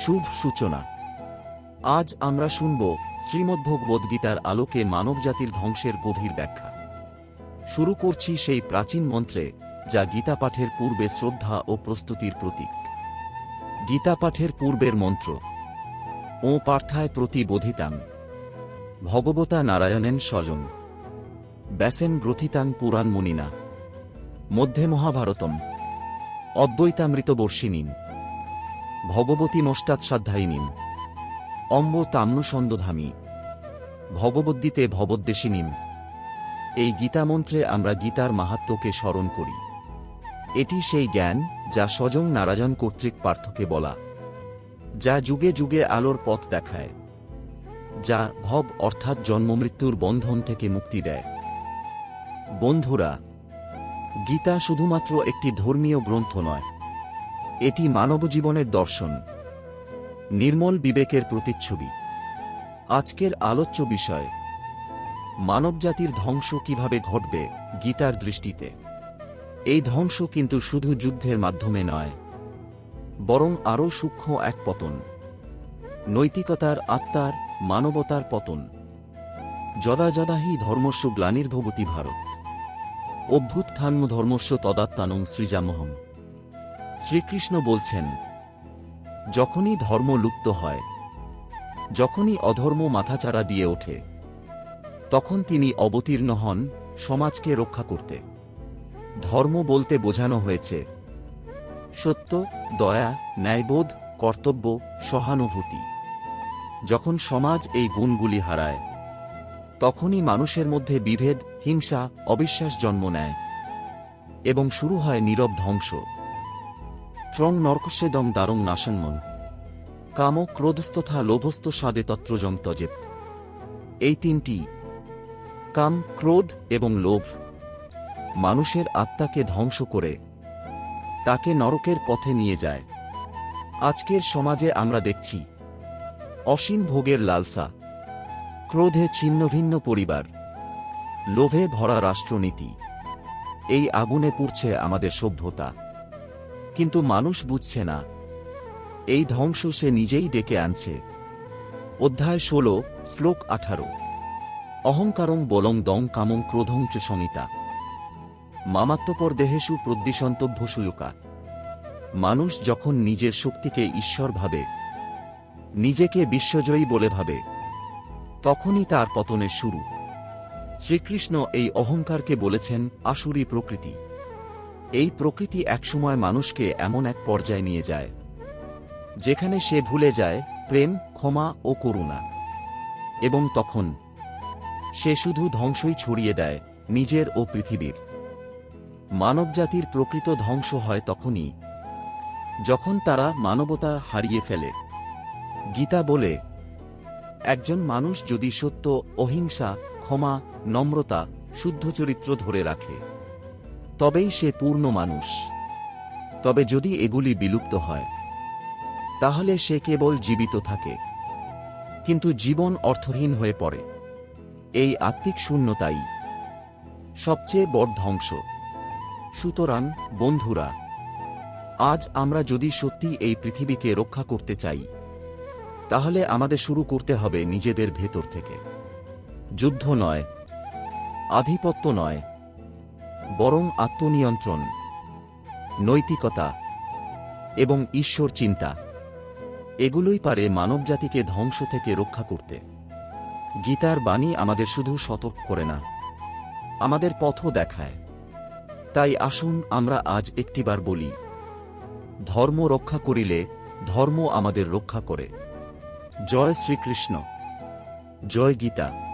শুভ সূচনা। আজ আমরা শুনব শ্রীমদ্ভগবদ্ গীতার আলোকে মানবজাতির ধ্বংসের গভীর ব্যাখ্যা। শুরু করছি সেই প্রাচীন মন্ত্রে, যা গীতা পাঠের পূর্বে শ্রদ্ধা ও প্রস্তুতির প্রতীক। গীতা পাঠের পূর্বের মন্ত্র, ও পার্থায় প্রতি বোধিতাং ভগবতা নারায়ণেন স্বজন ব্যাসেন গ্রথিতাং পুরাণ মুনিনা, মধ্যে মহাভারতম অদ্বৈতামৃতবর্ষিণীম ভগবতী নষ্টাৎসাধ্যায়িনীম। অম্ব তাম্নুসন্দধামী ভগবদ্গীতে ভবদ্দেশিনীম। এই গীতামন্ত্রে আমরা গীতার মাহাত্ম্যকে স্মরণ করি। এটি সেই জ্ঞান যা স্বজং নারায়ণ কর্তৃক পার্থকে বলা। যা যুগে যুগে আলোর পথ দেখায়। যা ভব অর্থাৎ জন্মমৃত্যুর বন্ধন থেকে মুক্তি দেয়। বন্ধুরা, গীতা শুধুমাত্র একটি ধর্মীয় গ্রন্থ নয়। এটি মানবজীবনের দর্শন। নির্মল বিবেকের প্রতিচ্ছবি। আজকের আলোচ্য বিষয়, মানবজাতির ধ্বংস কীভাবে ঘটবে গীতার দৃষ্টিতে। এই ধ্বংস কিন্তু শুধু যুদ্ধের মাধ্যমে নয়, বরং আরও সূক্ষ্ম এক পতন। নৈতিকতার আত্মার, মানবতার পতন। যদা যদাহি ধর্মস্য গ্লানির্ভবতী ভারত। অভ্যুত্থান ধর্মস্য তদাত্মানং সৃজামহম। শ্রীকৃষ্ণ বলছেন, যখনই ধর্ম লুপ্ত হয়, যখনই অধর্ম মাথাচাড়া দিয়ে ওঠে, তখন তিনি অবতীর্ণ হন সমাজকে রক্ষা করতে। ধর্ম বলতে বোঝানো হয়েছে, সত্য, দয়া, ন্যায়বোধ, কর্তব্য, সহানুভূতি। যখন সমাজ এই গুণগুলি হারায়, তখনই মানুষের মধ্যে বিভেদ, হিংসা, অবিশ্বাস জন্ম নেয় এবং শুরু হয় নীরব ধ্বংস। ত্রং নরকস্যেদম দারং নাশন্মন। কাম ক্রোধস্তথা লোভস্ত স্বাদে তত্রজং তজেত এই তিনটি, কাম, ক্রোধ এবং লোভ, মানুষের আত্মাকে ধ্বংস করে, তাকে নরকের পথে নিয়ে যায়। আজকের সমাজে আমরা দেখছি, অসীম ভোগের লালসা, ক্রোধে ছিন্নভিন্ন পরিবার, লোভে ভরা রাষ্ট্রনীতি। এই আগুনে পুড়ছে আমাদের সভ্যতা। কিন্তু মানুষ বুঝছে না। এই ধ্বংস সে নিজেই ডেকে আনছে। অধ্যায় ষোল, শ্লোক আঠারো। অহংকারং বলং দং কামং ক্রোধং চ সমিতা মামাত্মপর দেহেশু প্রদ্বিসন্তভ্যসুলুকা মানুষ যখন নিজের শক্তিকে ঈশ্বর ভাবে, নিজেকে বিশ্বজয়ী বলে ভাবে, তখনই তার পতনের শুরু। শ্রীকৃষ্ণ এই অহংকারকে বলেছেন আসুরি প্রকৃতি। এই প্রকৃতি একসময় মানুষকে এমন এক পর্যায়ে নিয়ে যায়, যেখানে সে ভুলে যায় প্রেম, ক্ষমা ও করুণা। এবং তখন সে শুধু ধ্বংসই ছড়িয়ে দেয় নিজের ও পৃথিবীর। মানবজাতির প্রকৃত ধ্বংস হয় তখনই, যখন তারা মানবতা হারিয়ে ফেলে। গীতা বলে, একজন মানুষ যদি সত্য, অহিংসা, ক্ষমা, নম্রতা, শুদ্ধ চরিত্র ধরে রাখে তবেই সে পূর্ণ মানুষ। তবে যদি এগুলি বিলুপ্ত হয়, তাহলে সে কেবল জীবিত থাকে, কিন্তু জীবন অর্থহীন হয়ে পড়ে। এই আত্মিক শূন্যতাই সবচেয়ে বড় ধ্বংস। সুতরাং, বন্ধুরা, আজ আমরা যদি সত্যি এই পৃথিবীকে রক্ষা করতে চাই, তাহলে আমাদের শুরু করতে হবে নিজেদের ভেতর থেকে। যুদ্ধ নয়, আধিপত্য নয় বরং আত্মনিয়ন্ত্রণ, নৈতিকতা এবং ঈশ্বর চিন্তা, এগুলোই পারে মানবজাতিকে ধ্বংস থেকে রক্ষা করতে। গীতার বাণী আমাদের শুধু সতর্ক করে না, আমাদের পথও দেখায়। তাই আসুন আমরা আজ একটিবার বলি, ধর্ম রক্ষা করিলে ধর্ম আমাদের রক্ষা করে। জয় শ্রীকৃষ্ণ। জয় গীতা।